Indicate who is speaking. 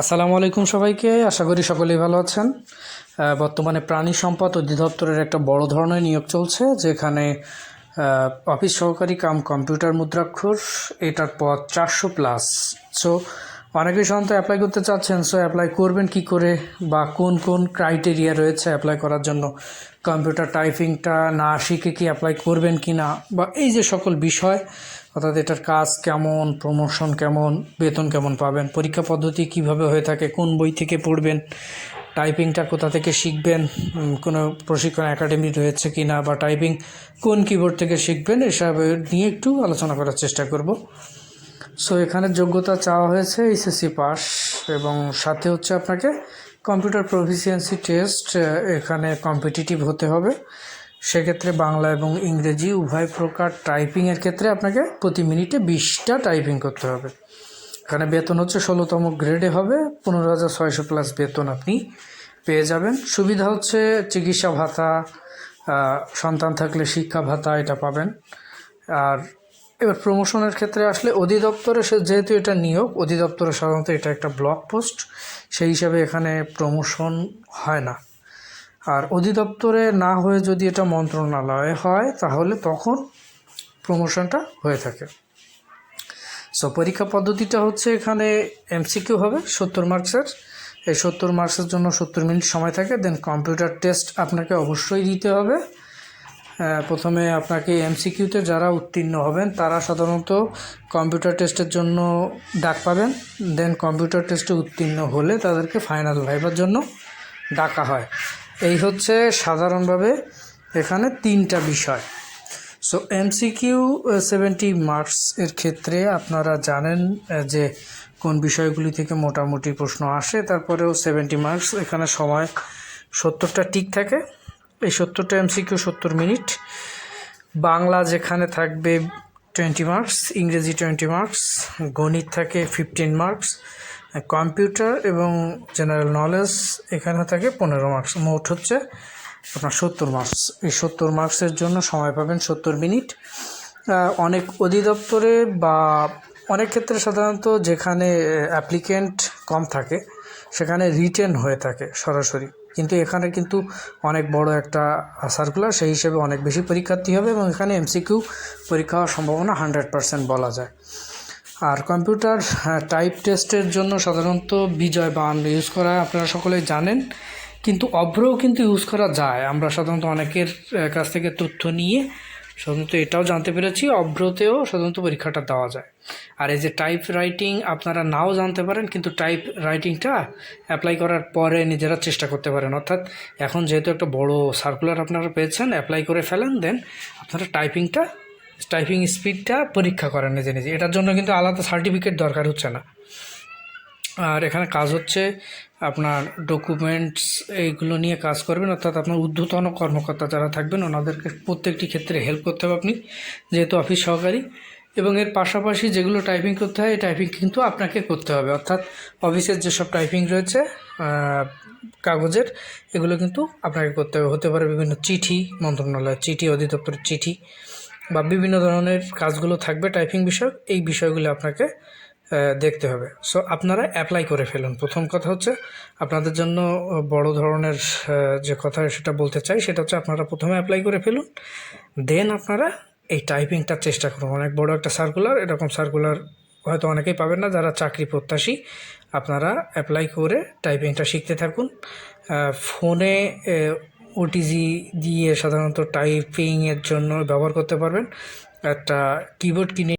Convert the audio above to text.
Speaker 1: আসসালামু আলাইকুম সবাইকে। আশা করি সকলেই ভালো আছেন। বর্তমানে প্রাণী সম্পদ অধিদপ্তরের একটা বড় ধরনের নিয়োগ চলছে, যেখানে অফিস সহকারী কাম কম্পিউটার মুদ্রাক্ষর, এটার পদ চারশো প্লাস। সো অনেকেই সাধারণত অ্যাপ্লাই করতে চাচ্ছেন সো অ্যাপ্লাই করবেন কি করে বা কোন কোন ক্রাইটেরিয়া রয়েছে অ্যাপ্লাই করার জন্য? কম্পিউটার টাইপিংটা না শিখে কি অ্যাপ্লাই করবেন কি না? বা এই যে সকল বিষয়, অর্থাৎ এটার কাজ কেমন প্রমোশন কেমন, বেতন কেমন পাবেন, পরীক্ষা পদ্ধতি কীভাবে হয়ে থাকে, কোন বই থেকে পড়বেন টাইপিংটা কোথা থেকে শিখবেন কোনো প্রশিক্ষণ একাডেমি রয়েছে কি না, বা টাইপিং কোন কিবোর্ড থেকে শিখবেন, এসব নিয়ে একটু আলোচনা করার চেষ্টা করব। সো এখানে যোগ্যতা চাওয়া হয়েছে এইচএসসি পাস এবং সাথে হচ্ছে আপনাকে কম্পিউটার প্রফিসিয়েন্সি টেস্ট এখানে কম্পিটিটিভ হতে হবে। সেক্ষেত্রে বাংলা এবং ইংরেজি উভয় প্রকার টাইপিংয়ের ক্ষেত্রে আপনাকে প্রতি মিনিটে বিশটা টাইপিং করতে হবে। এখানে বেতন হচ্ছে ষোলোতম গ্রেডে হবে, পনেরো হাজার ছয়শো প্লাস বেতন আপনি পেয়ে যাবেন। সুবিধা হচ্ছে চিকিৎসা ভাতা সন্তান থাকলে শিক্ষা ভাতা এটা পাবেন। আর এবার প্রমোশনের ক্ষেত্রে আসলে অধিদপ্তরে সে যেহেতু এটা নিয়োগ, অধিদপ্তরে সাধারণত এটা একটা ব্লক পোস্ট সেই হিসাবে এখানে প্রমোশন হয় না। আর অধিদপ্তরে না হয়ে যদি এটা মন্ত্রণালয়ে হয়, তাহলে তখন প্রমোশনটা হয়ে থাকে। সো পরীক্ষা পদ্ধতিটা হচ্ছে এখানে এমসিকিউ হবে, সত্তর মার্কসের এই সত্তর মার্কসের জন্য সত্তর মিনিট সময় থাকে দেন কম্পিউটার টেস্ট আপনাকে অবশ্যই দিতে হবে। প্রথমে আপনাকে এমসিকিউতে যারা উত্তীর্ণ হবেন, তারা সাধারণত কম্পিউটার টেস্টের জন্য ডাক পাবেন। দেন কম্পিউটার টেস্টে উত্তীর্ণ হলে তাদেরকে ফাইনাল ভাইবার জন্য ডাকা হয়। এই হচ্ছে সাধারণভাবে এখানে তিনটা বিষয়। সো এমসিকিউ সেভেন্টি মার্কস এর ক্ষেত্রে আপনারা জানেন যে কোন বিষয়গুলি থেকে মোটামুটি প্রশ্ন আসে। তারপরেও সেভেন্টি মার্কস এখানে সময় সত্তরটা টিক থাকে। এই সত্তরটা এমসিকিউ সত্তর মিনিট। বাংলা যেখানে থাকবে টোয়েন্টি মার্কস ইংরেজি টোয়েন্টি মার্কস গণিত থাকে ফিফটিন মার্কস কম্পিউটার এবং জেনারেল নলেজ এখানে থাকে পনেরো মার্কস মোট হচ্ছে আপনার সত্তর মার্কস এই সত্তর মার্কসের জন্য সময় পাবেন সত্তর মিনিট। অনেক অধিদপ্তরে বা অনেক ক্ষেত্রে সাধারণত যেখানে অ্যাপ্লিকেন্ট কম থাকে, সেখানে রিটেন হয়ে থাকে সরাসরি। কিন্তু এখানে কিন্তু অনেক বড় একটা সার্কুলার সেই হিসেবে অনেক বেশি পরীক্ষার্থী হবে এবং এখানে এমসিকিউ পরীক্ষা হওয়ার সম্ভাবনা হান্ড্রেড পারসেন্ট বলা যায়। আর কম্পিউটার টাইপ টেস্টের জন্য সাধারণত বিজয় বান ইউজ করা আপনারা সকলেই জানেন, কিন্তু অভ্রও কিন্তু ইউজ করা যায়। আমরা সাধারণত অনেকের কাছ থেকে তথ্য নিয়ে সাধারণত এটাও জানতে পেরেছি, অভ্রতেও সাধারণত পরীক্ষাটা দেওয়া যায়। আর এই যে টাইপ রাইটিং আপনারা নাও জানতে পারেন, কিন্তু টাইপ রাইটিংটা অ্যাপ্লাই করার পরে নিজেরা চেষ্টা করতে পারেন। অর্থাৎ এখন যেহেতু একটা বড় সার্কুলার আপনারা পেয়েছেন অ্যাপ্লাই করে ফেলেন দেন আপনারা টাইপিংটা টাইপিং স্পিডটা পরীক্ষা করেন নিজে নিজে। এটার জন্য কিন্তু আলাদা সার্টিফিকেট দরকার হচ্ছে না। আর এখানে কাজ হচ্ছে আপনার ডকুমেন্টস এইগুলো নিয়ে কাজ করবেন, অর্থাৎ আপনার ঊর্ধ্বতন কর্মকর্তা যারা থাকবেন, ওনাদেরকে প্রত্যেকটি ক্ষেত্রে হেল্প করতে হবে আপনি, যেহেতু অফিস সহকারী। এবং এর পাশাপাশি যেগুলো টাইপিং করতে হয়, এই টাইপিং কিন্তু আপনাকে করতে হবে। অর্থাৎ অফিসের যেসব টাইপিং রয়েছে কাগজের, এগুলো কিন্তু আপনাকে করতে হবে। হতে পারে বিভিন্ন চিঠি, মন্ত্রণালয়ের চিঠি, অধিদপ্তরের চিঠি, বা বিভিন্ন ধরনের কাজগুলো থাকবে টাইপিং বিষয়ক। এই বিষয়গুলো আপনাকে দেখতে হবে। সো আপনারা অ্যাপ্লাই করে ফেলুন। প্রথম কথা হচ্ছে, আপনাদের জন্য বড় ধরনের যে কথা সেটা বলতে চাই, সেটা হচ্ছে আপনারা প্রথমে অ্যাপ্লাই করে ফেলুন দেন আপনারা এই টাইপিংটার চেষ্টা করুন। অনেক বড় একটা সার্কুলার এরকম সার্কুলার হয়তো অনেকেই পাবেন না, যারা চাকরি প্রত্যাশী, আপনারা অ্যাপ্লাই করে টাইপিংটা শিখতে থাকুন। ফোনে ওটিজি দিয়ে সাধারণত টাইপিংয়ের জন্য ব্যবহার করতে পারবেন। একটা কিবোর্ড কিনে